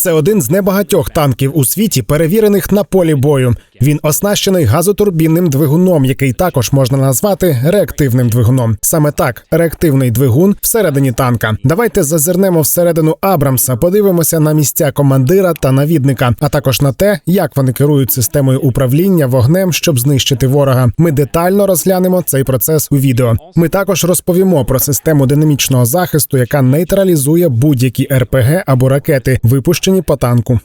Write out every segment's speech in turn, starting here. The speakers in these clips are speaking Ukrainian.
Це один з небагатьох танків у світі, перевірених на полі бою. Він оснащений газотурбінним двигуном, який також можна назвати реактивним двигуном. Саме так, реактивний двигун всередині танка. Давайте зазирнемо всередину Абрамса, подивимося на місця командира та навідника, а також на те, як вони керують системою управління вогнем, щоб знищити ворога. Ми детально розглянемо цей процес у відео. Ми також розповімо про систему динамічного захисту, яка нейтралізує будь-які РПГ або ракети, випущені по танку.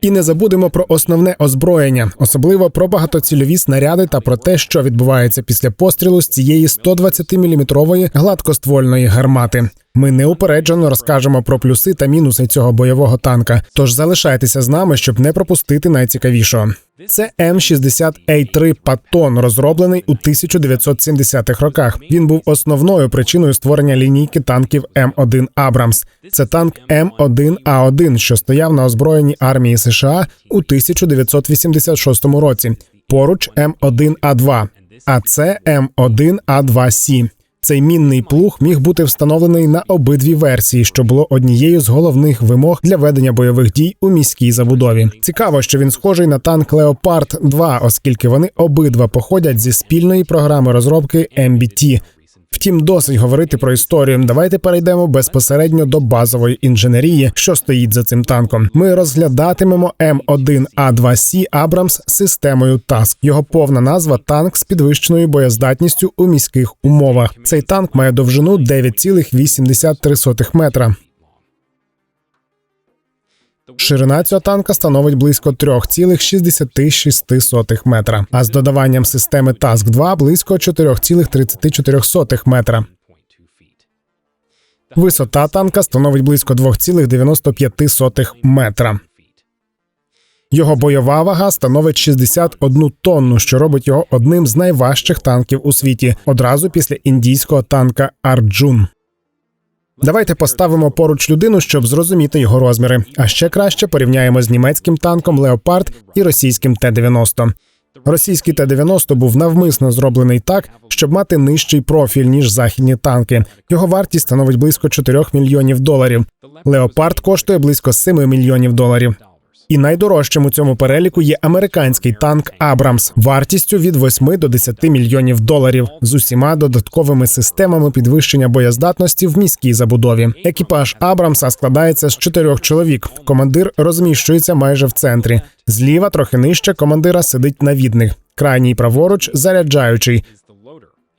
І не забудемо про основне озброєння, особливо про багатоцільові снаряди та про те, що відбувається після пострілу з цієї 120-мм гладкоствольної гармати. Ми неупереджено розкажемо про плюси та мінуси цього бойового танка. Тож залишайтеся з нами, щоб не пропустити найцікавішого. Це М60А3 Паттон, розроблений у 1970-х роках. Він був основною причиною створення лінійки танків М1 Абрамс. Це танк М1А1, що стояв на озброєнні армії США у 1986 році. Поруч М1А2, а це М1А2С. Цей мінний плуг міг бути встановлений на обидві версії, що було однією з головних вимог для ведення бойових дій у міській забудові. Цікаво, що він схожий на танк Леопард 2 оскільки вони обидва походять зі спільної програми розробки MBT. Втім, досить говорити про історію. Давайте перейдемо безпосередньо до базової інженерії, що стоїть за цим танком. Ми розглядатимемо М1А2С Абрамс системою ТАСК. Його повна назва танк з підвищеною боєздатністю у міських умовах. Цей танк має довжину 9,83 метра. Ширина цього танка становить близько 3,66 метра, а з додаванням системи ТАСК 2 близько 4,34 метра. Висота танка становить близько 2,95 метра. Його бойова вага становить 61 тонну, що робить його одним з найважчих танків у світі, одразу після індійського танка Арджун. Давайте поставимо поруч людину, щоб зрозуміти його розміри. А ще краще порівняємо з німецьким танком Леопард і російським Т-90. Російський Т-90 був навмисно зроблений так, щоб мати нижчий профіль ніж західні танки. Його вартість становить близько 4 мільйонів доларів. Леопард коштує близько 7 мільйонів доларів. І найдорожчим у цьому переліку є американський танк Абрамс вартістю від 8 до 10 мільйонів доларів з усіма додатковими системами підвищення боєздатності в міській забудові. Екіпаж Абрамса складається з чотирьох чоловік. Командир розміщується майже в центрі. Зліва, трохи нижче, командира сидить навідник. Крайній праворуч заряджаючий.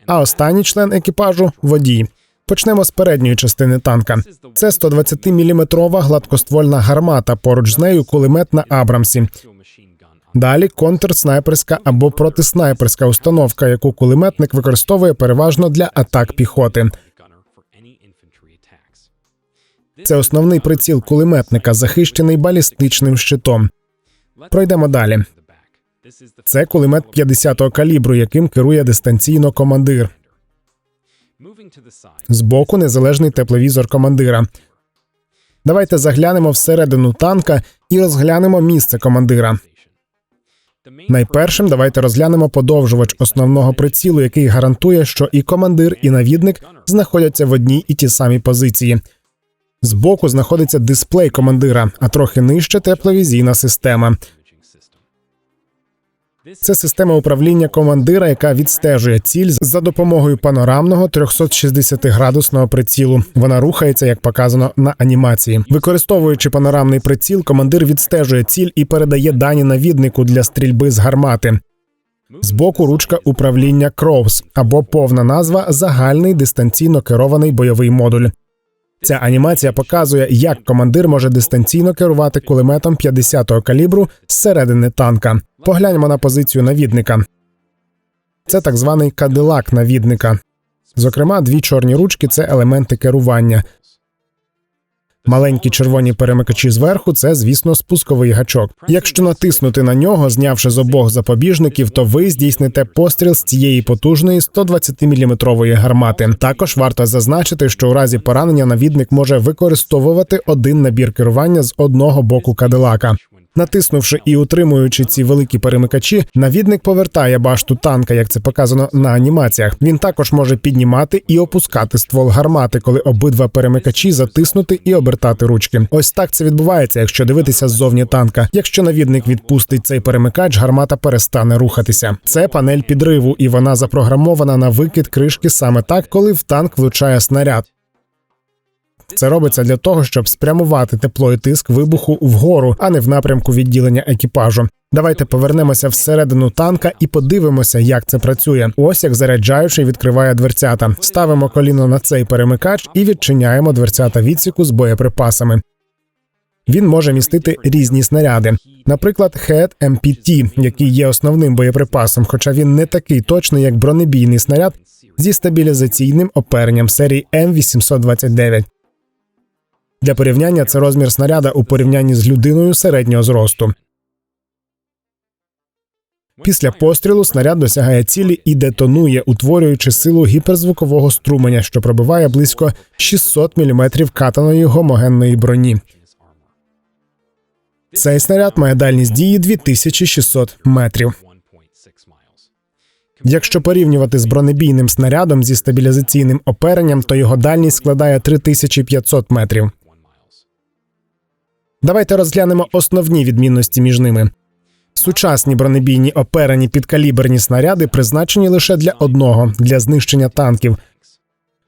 А останній член екіпажу водій. Почнемо з передньої частини танка. Це 120-мм гладкоствольна гармата. Поруч з нею кулемет на Абрамсі. Далі контрснайперська або протиснайперська установка, яку кулеметник використовує переважно для атак піхоти. Це основний приціл кулеметника, захищений балістичним щитом. Пройдемо далі. Це кулемет 50-го калібру, яким керує дистанційно командир. Збоку незалежний тепловізор командира. Давайте заглянемо всередину танка і розглянемо місце командира. Найпершим давайте розглянемо подовжувач основного прицілу, який гарантує, що і командир, і навідник знаходяться в одній і ті самі позиції. Збоку знаходиться дисплей командира, а трохи нижче тепловізійна система. Це система управління командира, яка відстежує ціль за допомогою панорамного 360-градусного прицілу. Вона рухається, як показано на анімації. Використовуючи панорамний приціл, командир відстежує ціль і передає дані навіднику для стрільби з гармати. Збоку ручка управління Кроус або повна назва загальний дистанційно керований бойовий модуль. Ця анімація показує, як командир може дистанційно керувати кулеметом 50-го калібру зсередини танка. Погляньмо на позицію навідника. Це так званий кадилак навідника. Зокрема, дві чорні ручки це елементи керування. Маленькі червоні перемикачі зверху це, звісно, спусковий гачок. Якщо натиснути на нього, знявши з обох запобіжників, то ви здійсните постріл з цієї потужної 120-мм гармати. Також варто зазначити, що у разі поранення навідник може використовувати один набір керування з одного боку кадилака. Натиснувши і утримуючи ці великі перемикачі, навідник повертає башту танка, як це показано на анімаціях. Він також може піднімати і опускати ствол гармати, коли обидва перемикачі затиснути і обертати ручки. Ось так це відбувається, якщо дивитися ззовні танка. Якщо навідник відпустить цей перемикач, гармата перестане рухатися. Це панель підриву, і вона запрограмована на викид кришки саме так, коли в танк влучає снаряд. Це робиться для того, щоб спрямувати тепло і тиск вибуху вгору, а не в напрямку відділення екіпажу. Давайте повернемося всередину танка і подивимося, як це працює. Ось як заряджаючий відкриває дверцята. Ставимо коліно на цей перемикач і відчиняємо дверцята відсіку з боєприпасами. Він може містити різні снаряди, наприклад, HEAD MPT, який є основним боєприпасом, хоча він не такий точний, як бронебійний снаряд зі стабілізаційним оперенням серії М829. Для порівняння це розмір снаряда у порівнянні з людиною середнього зросту. Після пострілу снаряд досягає цілі і детонує, утворюючи силу гіперзвукового струменя, що пробиває близько 600 мм катаної гомогенної броні. Цей снаряд має дальність дії 2600 метрів. Якщо порівнювати з бронебійним снарядом зі стабілізаційним оперенням, то його дальність складає 3500 метрів. Давайте розглянемо основні відмінності між ними. Сучасні бронебійні оперені підкаліберні снаряди призначені лише для одного для знищення танків.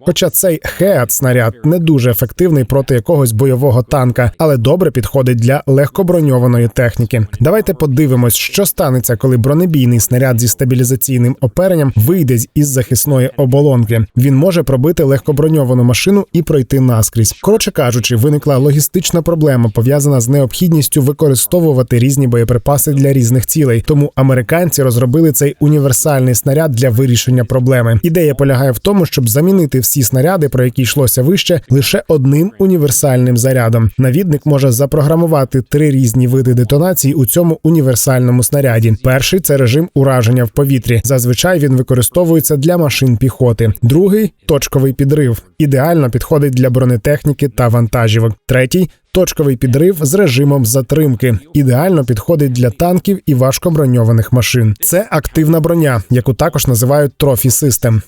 Хоча цей хеат снаряд не дуже ефективний проти якогось бойового танка, але добре підходить для легкоброньованої техніки. Давайте подивимось, що станеться, коли бронебійний снаряд зі стабілізаційним оперенням вийде із захисної оболонки. Він може пробити легкоброньовану машину і пройти наскрізь. Коротше кажучи, виникла логістична проблема, пов'язана з необхідністю використовувати різні боєприпаси для різних цілей. Тому американці розробили цей універсальний снаряд для вирішення проблеми. Ідея полягає в тому, щоб замінити всі снаряди, про які йшлося вище, лише одним універсальним зарядом. Навідник може запрограмувати три різні види детонації у цьому універсальному снаряді. Перший це режим ураження в повітрі. Зазвичай він використовується для машин піхоти. Другий точковий підрив. Ідеально підходить для бронетехніки та вантажівок. Третій точковий підрив з режимом затримки. Ідеально підходить для танків і важкоброньованих машин. Це активна броня, яку також називають трофі систем.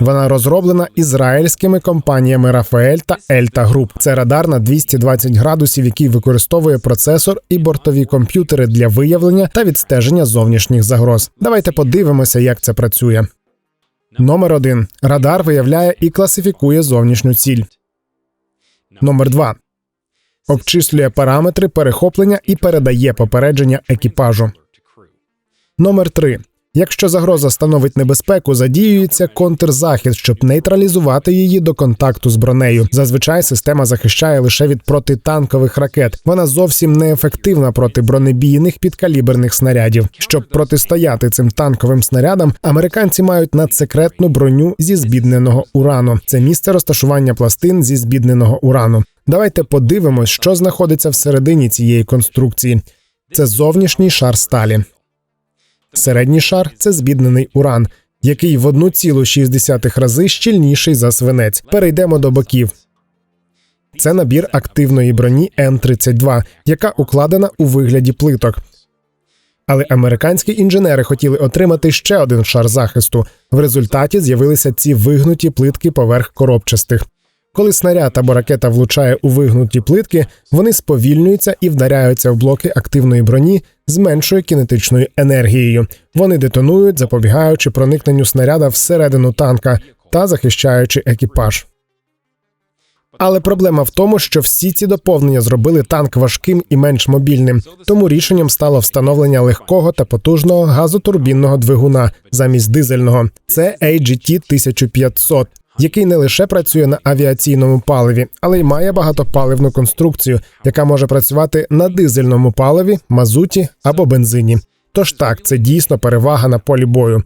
Вона розроблена ізраїльськими компаніями Рафаель та Ельта Груп. Це радар на 220 градусів, який використовує процесор і бортові комп'ютери для виявлення та відстеження зовнішніх загроз. Давайте подивимося, як це працює. Номер 1. радар виявляє і класифікує зовнішню ціль. Номер 2. обчислює параметри перехоплення і передає попередження екіпажу. Номер 3. Якщо загроза становить небезпеку, задіюється контрзахист, щоб нейтралізувати її до контакту з бронею. Зазвичай система захищає лише від протитанкових ракет. Вона зовсім не ефективна проти бронебійних підкаліберних снарядів. Щоб протистояти цим танковим снарядам, американці мають надсекретну броню зі збідненого урану. Це місце розташування пластин зі збідненого урану. Давайте подивимось, що знаходиться всередині цієї конструкції. Це зовнішній шар сталі. Середній шар це збіднений уран, який в 1,6 рази щільніший за свинець. Перейдемо до боків. Це набір активної броні М32, яка укладена у вигляді плиток. Але американські інженери хотіли отримати ще один шар захисту. В результаті з'явилися ці вигнуті плитки поверх коробчастих. Коли снаряд або ракета влучає у вигнуті плитки, вони сповільнюються і вдаряються в блоки активної броні з меншою кінетичною енергією. Вони детонують, запобігаючи проникненню снаряда всередину танка та захищаючи екіпаж. Але проблема в тому, що всі ці доповнення зробили танк важким і менш мобільним. Тому рішенням стало встановлення легкого та потужного газотурбінного двигуна замість дизельного. Це AGT 1500 який не лише працює на авіаційному паливі, але й має багатопаливну конструкцію, яка може працювати на дизельному паливі, мазуті або бензині. Тож так, це дійсно перевага на полі бою.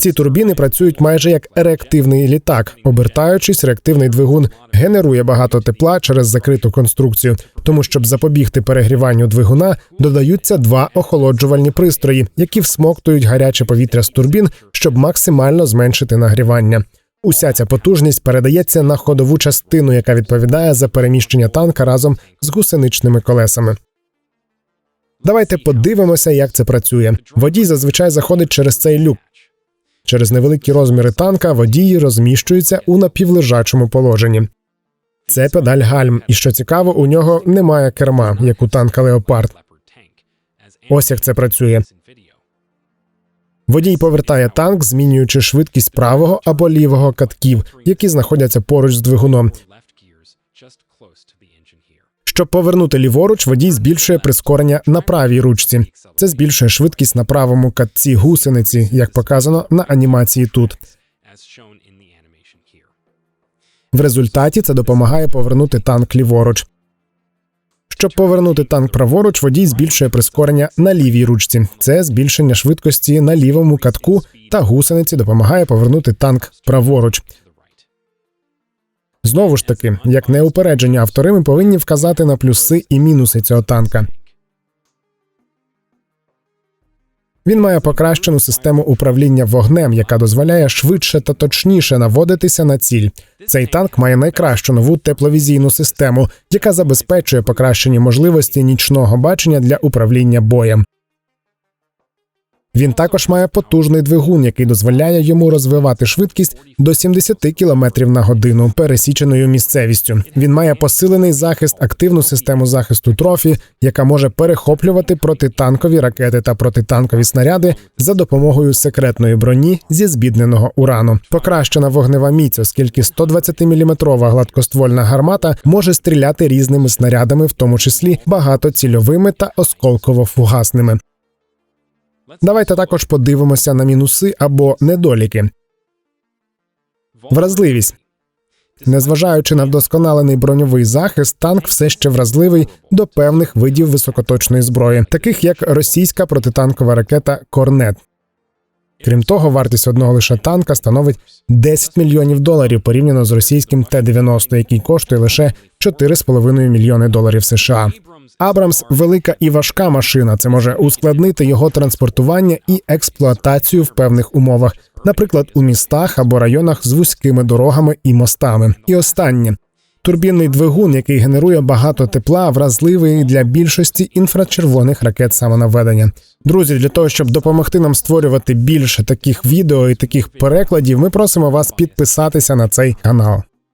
Ці турбіни працюють майже як реактивний літак. Обертаючись, реактивний двигун генерує багато тепла через закриту конструкцію. Тому, щоб запобігти перегріванню двигуна, додаються два охолоджувальні пристрої, які всмоктують гаряче повітря з турбін, щоб максимально зменшити нагрівання. Уся ця потужність передається на ходову частину, яка відповідає за переміщення танка разом з гусеничними колесами. Давайте подивимося, як це працює. Водій зазвичай заходить через цей люк. Через невеликі розміри танка водій розміщується у напівлежачому положенні. Це педаль гальм, і що цікаво, у нього немає керма, як у танка Леопард. Ось як це працює. Водій повертає танк, змінюючи швидкість правого або лівого катків, які знаходяться поруч з двигуном. Щоб повернути ліворуч, водій збільшує прискорення на правій ручці. Це збільшує швидкість на правому катці гусениці, як показано на анімації тут. В результаті це допомагає повернути танк ліворуч. Щоб повернути танк праворуч, водій збільшує прискорення на лівій ручці. Це збільшення швидкості на лівому катку та гусениці допомагає повернути танк праворуч. Знову ж таки, як неупередження автори, ми повинні вказати на плюси і мінуси цього танка. Він має покращену систему управління вогнем, яка дозволяє швидше та точніше наводитися на ціль. Цей танк має найкращу нову тепловізійну систему, яка забезпечує покращені можливості нічного бачення для управління боєм. Він також має потужний двигун, який дозволяє йому розвивати швидкість до 70 км на годину пересіченою місцевістю. Він має посилений захист, активну систему захисту трофі, яка може перехоплювати протитанкові ракети та протитанкові снаряди за допомогою секретної броні зі збідненого урану. Покращена вогнева міць, оскільки 120-мм гладкоствольна гармата може стріляти різними снарядами, в тому числі багатоцільовими та осколково-фугасними. Давайте також подивимося на мінуси або недоліки. Вразливість. Незважаючи на вдосконалений броньовий захист, танк все ще вразливий до певних видів високоточної зброї, таких як російська протитанкова ракета Корнет. Крім того, вартість одного лише танка становить 10 мільйонів доларів порівняно з російським Т-90, який коштує лише 4,5 мільйони доларів США. Абрамс велика і важка машина. Це може ускладнити його транспортування і експлуатацію в певних умовах, наприклад, у містах або районах з вузькими дорогами і мостами. І останнє турбінний двигун, який генерує багато тепла, вразливий для більшості інфрачервоних ракет самонаведення. Друзі, для того щоб допомогти нам створювати більше таких відео і таких перекладів, ми просимо вас підписатися на цей канал.